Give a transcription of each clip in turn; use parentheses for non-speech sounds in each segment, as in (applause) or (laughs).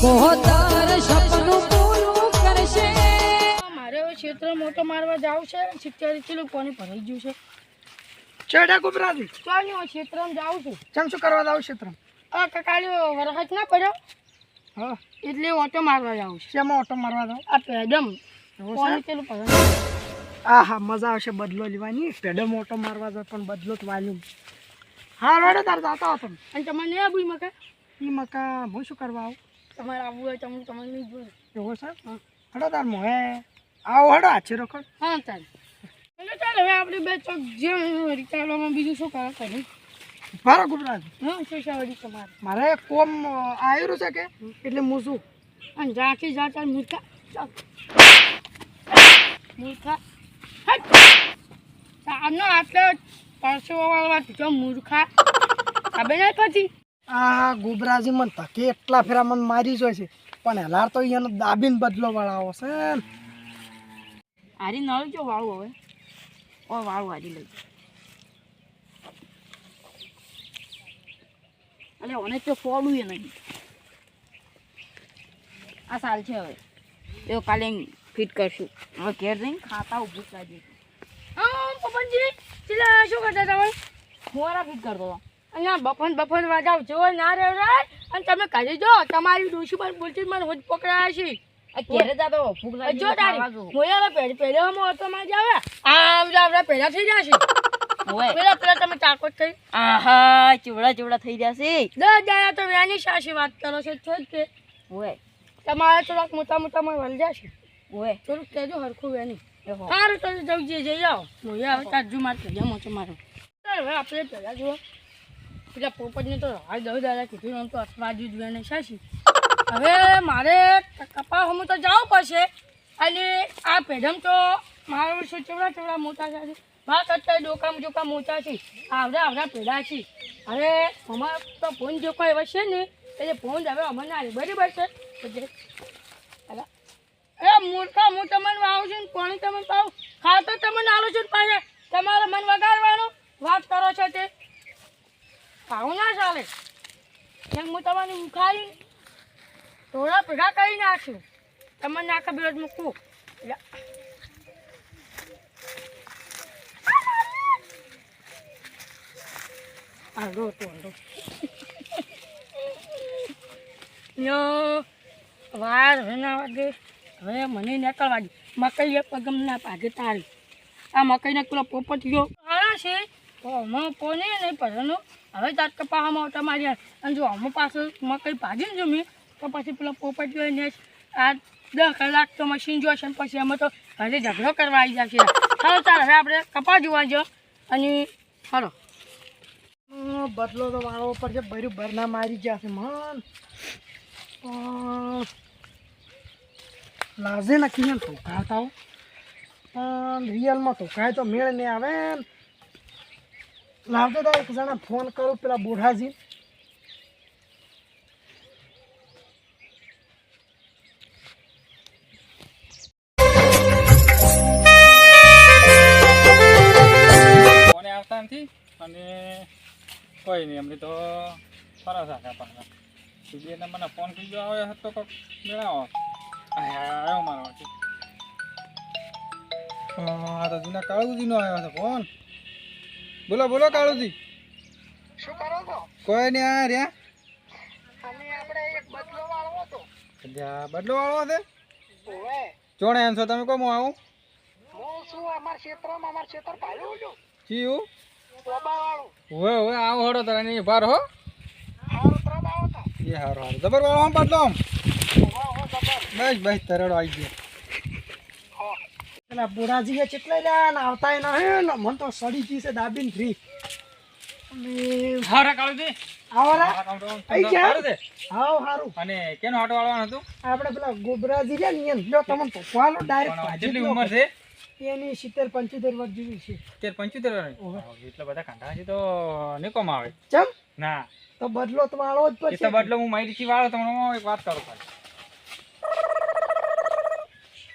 મારે ક્ષેત્ર મોટો મારવા જાવ છે સિત્તેર કિલો પાણી ભરાઈ ગયું છે. ચેડા ગુબરાજી ચાલ હું ક્ષેત્રમાં જાઉં છું. ચમ શું કરવા જાવ ક્ષેત્રમાં? આ કકાળ્યો વરસાદ ના પડ્યો. હા. એટલે ઓટો મારવા જાઉં છું. શેમાં ઓટો મારવા જાવ? આ પેડમ. પાણી પેલું ભરાઈ આ હા મજા આવશે બદલો લેવાની. પેડમ ઓટો મારવા જાવ પણ બદલો જ વાલ્યું. હા રોડે તાર જાતા હતો. અને તમારે નહીં આવું મકા? ઈ મકા હું શું કરવા આવું? તમારે આવવું હોય તમે તમારે નહીં જોયું. એવું છે? હા. હડો તાર મોહે આવો હડો આછે રોકડ હા ચાલ એટલે ચાલ હવે આપણે બે ચોક જે રીચાવવામાં બીજું શું કરે કરી મારો ગુજરાત હા શું છે વળી તમારે? મારે કોમ આવ્યું છે કે? એટલે હું શું? અને ઝાંખી જા ચાલ મૂર્ખા. મૂર્ખા. આનો આટલો પરસો વાળવા મૂર્ખા. ખબર નહીં પછી. આ ગુબરાજી મને તકે એટલા ફેરા મને મારી જોઈ છે. પણ હેલાર તો એનો દાબીને બદલો વાળાવો છે. હારી નળ જો વાળું હવે. ઓ, વાળું હારી લઈ. અલે, ઓને તો ફોડું એ નહીં. આ સાલ છે હવે. એ કાલે ફિટ કરશું. હવે ઘેર જઈને ખાતા ઊભું કરી લાગી હા પપનજી પેલા શું કરતા તમે મોરા ફિટ કરતો હતો. અહીંયા બફન બફન વાજાવ જો ના રે રે. અને તમે કરી જો તમારી ડોશી પર બોલતી મને હોજ પકડાયા છે. ઘેરે જાતો ભૂખ લાગી જો તારી. મોયા પેડ પેડવામાં હતો માં જાવે. આમ જ આપણે પેડા થઈ જશે. પેલા પેલા તમે તાકોત થઈ. આહા ચીવડા ચીવડા થઈ જશે દસ દાડા તો વ્યાની સાસી વાત કરો છો છો જ કે. ઓય. તમારે થોડાક મોટા મોટા માં વળી જશે. ઓય. થોડુંક કહેજો હરખું વેની સારું તો જવું જઈ જઈ આવો. મોયા હવે તાર જુ મારે કહેજો મોચો મારો. હવે આપણે પહેલાં જુઓ પેલા પોપટને તો હાલ દસ દાદા કીધું આમ તો અઠવાડિયું જ ને શાસી હવે મારે કપા હમું તો જવું પડશે. અને આ પેઢમ તો મારું શું ચેવડા ચેવડા મોટા છે. મારા અત્યારે ડોકામ જોકા મોટા છે. આવડા આવડા પેઢા છે. હવે અમારે તો ફોન જો એવા છે ને એટલે ફોન હવે અમને આવે. બરાબર છે? એ મૂર્ખા, હું તમને આવું છું પાણી તમે પાવ. ખાતો તમને આવું છું પાછા. તમારે મન વગાડવાનું વાત કરો છો તે. આવું ના ચાલે. કેમ હું તમને ઉખાડી થોડા ભેગા કરી નાખશું તમને આખા બેડ મૂકવું એટલે હાલો તો યો વાર હવે ના વાગે. હવે મને નીકળવા દે. મકઈ એક પગમ ના પાગે તારી. આ મકઈને પેલો પોપટ ગયો છે. હમણાં કોને નહીં પસંદ હવે તાર કપાવામાં તમારી અને જો હમણાં પાછું મકઈ ભાજીને જમી, તો પછી પેલો પોપટ ગયો ને આ દસ કલાક તો મશીન જોશે ને પછી અમે તો ઘરે ઝઘડો કરવા આવી જશે. ચાલો ચાલ, હવે આપણે કપા જોવા જો અને હાલો. બદલો તો વાળો ઉપર છે ભર્યું ભરના મારી ગયા છે, મન. લાજે નક્કી ને ધોકાતા પણ રિયલમાં ધોકાય તો મેળ નહીં આવે ને. લાવજો તો એક જણા ફોન કરું પેલા બુઢાજી. ફોને આવતા નથી અને કોઈ નહીં અમને તો સરસ આખા પાછા. બીજી નંબરનો ફોન થઈ ગયો આવે તો કોઈક મેળાવો આવ્યો મારો આ તો જૂના કાળુજીનો આવ્યો હતો ફોન બોલો બોલો કાળુજી. શું કરો છો? કોઈ નહીં આ રહ્યા. અમે આપણે એક બદલો વાળવો હતો. બદલો વાળો છે? ઓવે. ચોણે એમ છો તમે કોમ આવું? હું શું અમાર ક્ષેત્રમાં અમાર ક્ષેત્ર પાડ્યું છું. કીયું તોબા વાળું હવે હવે આવો હડો તારા નહીં બાર હો. સારું ત્રણ આવો તા. એ હારું હારું. જબર વાળો આમ બદલો આમ. ઓવા બસ બસ તરડો આવી ગયો. પેલા બુઢાજી ચેટલા લ્યા ને આવતા એના હે ને મન તો સડી ગઈ છે દાબીન ફ્રી. અને હારા કાળુ દે. રા આ કામ તો આમ આઈ ગયા? છે? હાવ હારું. અને કેનો હાટો વાળવાનું હતું? આપણે પેલા ગોબરાજી રહ્યા ને એને લ્યો તમને પાલો ડાયરેક્ટ કેટલી ઉંમર છે? એની સિત્તેર પંચોતેર વર્ષ જેવી છે. સિત્તેર પંચોતેર વર્ષ. એટલા બધા કાંઠા છે તો નિકોમ આવે. ચમ? ના. તો બદલો તો વાળવો જ પછી તો બદલો હું મારી વાળો તમને એક વાત કરું ખાલી.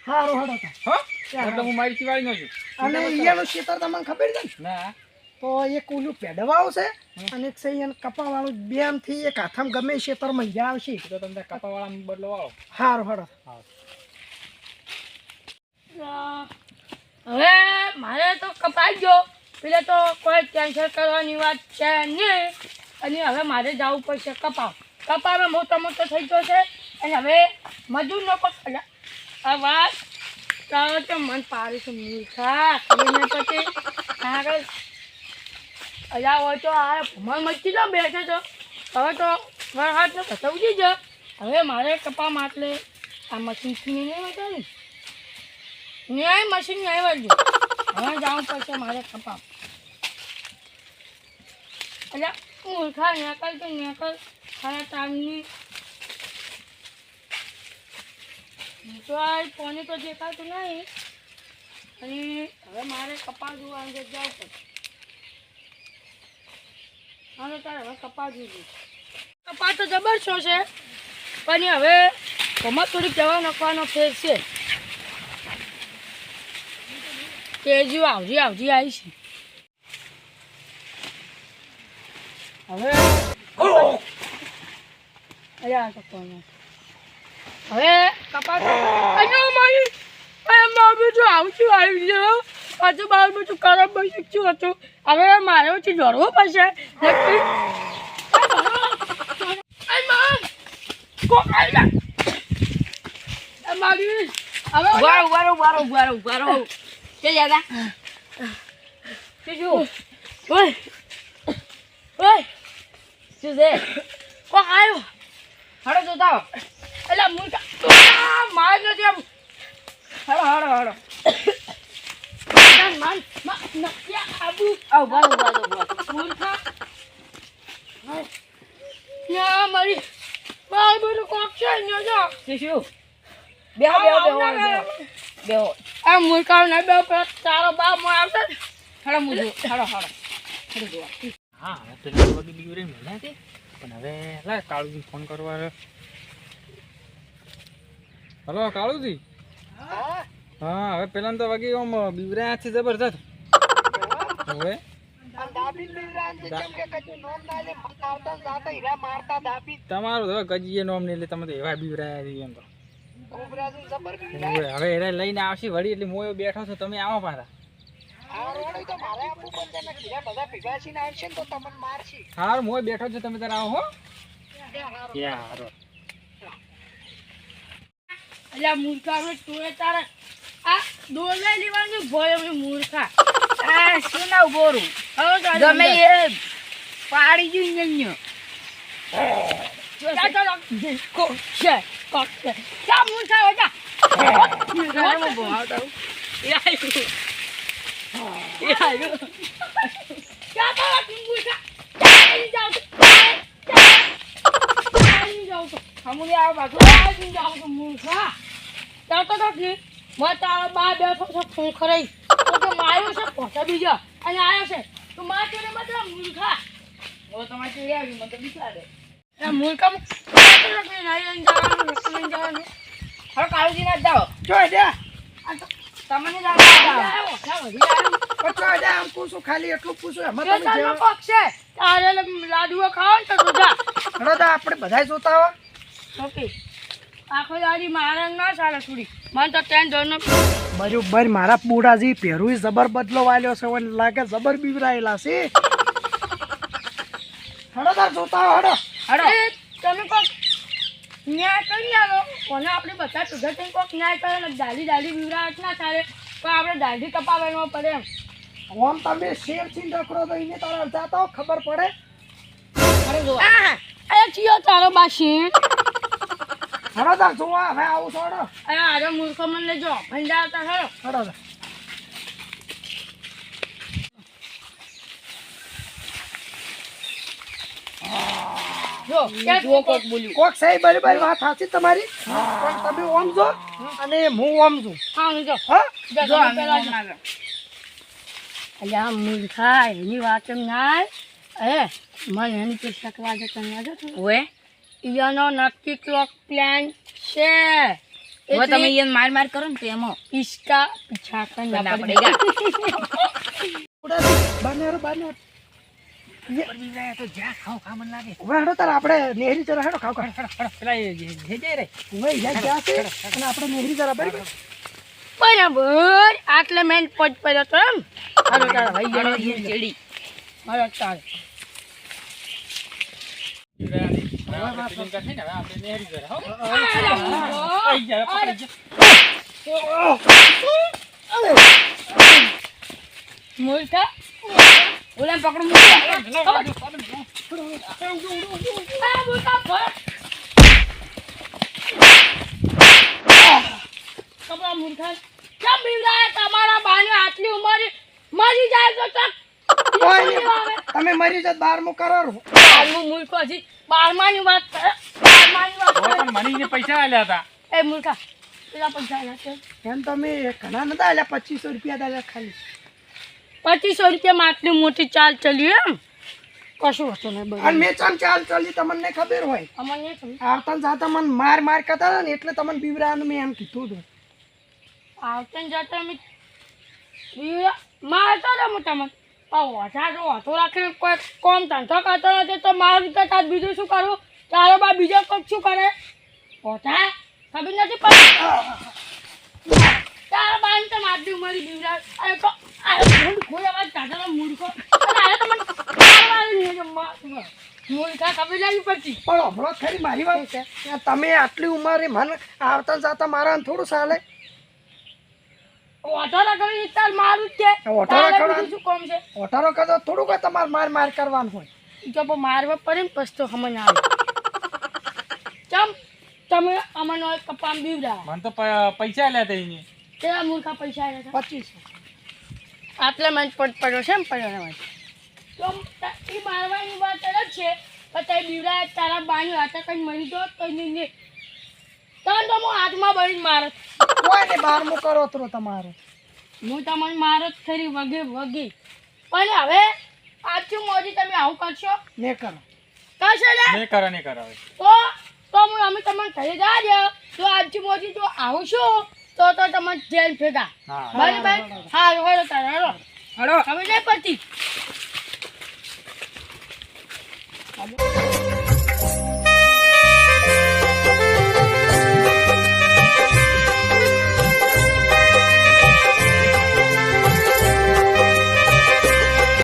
હારું હડો તા હો? હું મારી થી નો છું અને તમને ખબર છે? ને ના. તો એક ઓલું પેડવા આવશે અને એક સહી કપાવાળું. બે આમથી એક હાથમાં ગમે ખેતરમાં મજા આવશે. તો તમને કપાવાળા બદલો આવો હારું. હારું હવે મારે તો કપાઈ ગયો પેલે તો કોઈ કેન્સલ કરવાની વાત છે નહીં. અને હવે મારે જવું પડશે કપાવ. કપાવમાં મોટા મોટો થઈ ગયો છે. અને હવે મજૂરનો પણ વાત તારો તો મન પાડે છે મૂર્ખા? એને પછી આગળ અજા હોય તો આ ભમણ મચી તો બેઠો છો. હવે તો વરસાદનો તો ફસવજી ગયો. હવે મારે કપા માટલે આ મશીનથી નહીં વટાવી ન્યાય મશીન ન્યાય વળજો હવે જવું પડશે મારે કપા. અલ્યા, મૂર્ખા નેકલ તો નેકલ ખરા તામની તો આ કોને તો દેખાતું નહીં અને હવે મારે કપા જોવા અંદર જવું પડશે. હવે તારે હવે કપા જોઈએ કપા તો જબર છો છે પણ હવે કમર થોડીક જવા નાખવાનો ફેર છે. કેજી આવજી આવજી આવી છે હવે અરે આ હવે કપા તો અહીંયા મારી એમાં બધું આવશું આવી ગયો. પાછું બાર બધું ખરાબ બની શું હતું. હવે મારે! પછી જોડવું પડશે મારી હવે ઊભા રહો, ઊભા રહો, ઊભા રહો, ઊભા રહો, ઊભા રહો. કે દાદા? બીજું ઓય. ઓય. શું છે? કોક આવ્યો? હડો જોતા. એટલે આ, માર નથી આમ હળો હળો હળો માન માન આબુ. મૂર્ખા ના મારી મારી બધું કોક છે ને જો શું, શું? બેહો, બેહો, બેહો, બેહો. બેહો. આ મૂર્ખા ના બે પેલા તારો બાપમાં આવશે હળો, મુજો. હળો, હળો. હળો, જોવા. હા પેલા તો બધી બીવરે મળ્યા હતી પણ હવે લા કાળુજી ફોન કરવા. હલો કાળુજી? હા હવે પેલા તો વાગી આમ બીવરાયા છે જબરજસ્ત. હવે? તમારું હવે ગજીએ નોમ ને એટલે તમે તો એવા બીવરાયા છે એમ તો. હવે એને લઈને આવશે વળી એટલે મોયો બેઠો છો તમે આવો પાછા. હાર મોય બેઠો છો તમે તારા આવો હો. યાર એટલે મૂર્ખા હવે તોય તારે. આ દોર લઈ લેવાનું ભય અમે મૂર્ખા. (laughs) આ શું ના ઊભો રહું? હવે અંદર. એ પાડી ગયું અહીંયા. જા, જા, જા. જા. અહીં તો. હમણાં આવો બાજુ. અહીં જાઓ તો, મૂર્ખા. જા તો કાકી. મેં તારા બા બેઠો છે ફોન ખરાઈ તો માર્યો છે પોતા બીજા અને આયો છે તું માર મૂર્ખા હવે તમારે ચીડી આવી, મને તો બીક લાગે. નહીં જવાનું, નહીં જવાનું. ના જાઓ. ચોય દે તમને જ આવ્યો. ખાલી એટલું પૂછું એમાં તમે લાડુઓ ખાવ ને તો તું જા દા આપણે બધાય જોતા હો. ઓકે. આખો દાડી મારા ના ચાલે છોડી. મને તો ટેન જોઈને બરોબર મારા પૂડાજી પહેરું જબર બદલો વાલ્યો છે મને લાગે જબર બીવરાયેલા છે. હડો તાર જોતા હો હડો. હળો. તમે કોક ન્યાય કરી આવો કોને આપણે બધા સુધર થઈ કોક ન્યાય કરે ને દાદી દાદી બીવરાટ ના ચાલે પણ આપણે દાદી કપાવવાનો પડે એમ. આમ તમે શેરથી રખડો તો એને તારા જાતા ખબર પડે. હળો, જોવા. એ ચિયો તારો બાશી હળો તાર જોવા હવે આવું છો હળો. અરે આરો મૂર્ખો મને લેજો. ભંડાર તા જો. કોક બોલ્યું. કોક સાહેબ બરાબર વાત સાચી તમારી? પણ તમે ઓમ જો અને હું ઓમ છું. હા જો. હા? જો કોમ જો. અલ્યા મૂર્ખા એની વાત એમ ના હે? Mariana está clara canhada. Ué? E eu não nasci clock plan. Che. હવે તમે યન માર માર કરો ને તો એમાં ઈસકા પીછા કરના પડેગા બાનેરો બાનેરો આપણે બરાબર આટલે મેન પદ પડ્યો તો એમ ચાલે મૂર્ખા કેમ બીવડાય તમારા બાની આટલી ઉંમરે? મરી જાય તો તમે મરી જાત બારમું કરો બારમું મૂર્ખો હજી બારમાની વાત બારમાની વાત હવે કરે પણ મને એને પૈસા આલ્યા હતા. એ મૂર્ખા પેલા પૈસા આલ્યા છે. એમ તમે ઘણા નતા આલ્યા પચીસો રૂપિયા ખાલી. પચીસો રૂપિયામાં આટલી મોટી ચાલ ચલી એમ. કશું હતું નહીં અને મેં ચાલ ચાલ ચલી તમને ખબર હોય? અમને આવતા જાતા મને માર માર કરતા હતા ને એટલે તમને બીવરાનું મેં એમ કીધું હતું. આવતા ને જતા અમે મારતા હતા મોટા ઓછા તો ઓછો રાખીને કોઈ કોમ ધંધો કરતો નથી તો મારું રીતે તાર બીજું શું કરું? તારો બા બીજો કોઈક શું કરે? ઓછા ખબર નથી પડતી તારા બાને તો ઉંમરે બીવડા અરે તો કોઈ અવાજ કાઢવાનો મૂર્ખો. તો મને મૂર્ખા ખબર લાવી પડતી. પણ હમણાં ખરી મારી વાત. છે? તમે આટલી ઉંમરે મને આવતા જતા જાતા મારા થોડું ચાલે ઓછો રાખી તાર મારું જ છે. શું કોમ છે? ઓટારો કરતો થોડુંક તમારે માર માર કરવાનું હોય. જો પણ મારવા પડે ને પછી તો સમજ આવે. ચમ તમે અમને કપામ બીવડા મને તો પૈસા આલ્યા હતા એને. કેવા મૂર્ખા પૈસા આવ્યા હતા પચીસો આટલા મને પડ પડ્યો છે ને પડ્યો તો એ મારવાની વાત અલગ છે. પણ તે બીવડા તારા બાની હાથે કંઈ મરી જો તો નહીં નહીં. તને તો હું હાથમાં બળી મારત કોઈ ને બારમું કરો તો તમારે. હું તમને મારો જ ખરી વગે વગે. પણ હવે આજથી મોજી તમે આવું કરશો? ને કરો. કરશો ને ને કરો ને કરો તો તો હું અમે તમને કહી દા દે. તો આજુ મોજી તો આવું છું તો તો તમે જેલ ભેગા. હા બરાબર? હા હેડો તારે હળો હળો હવે નહીં પડતી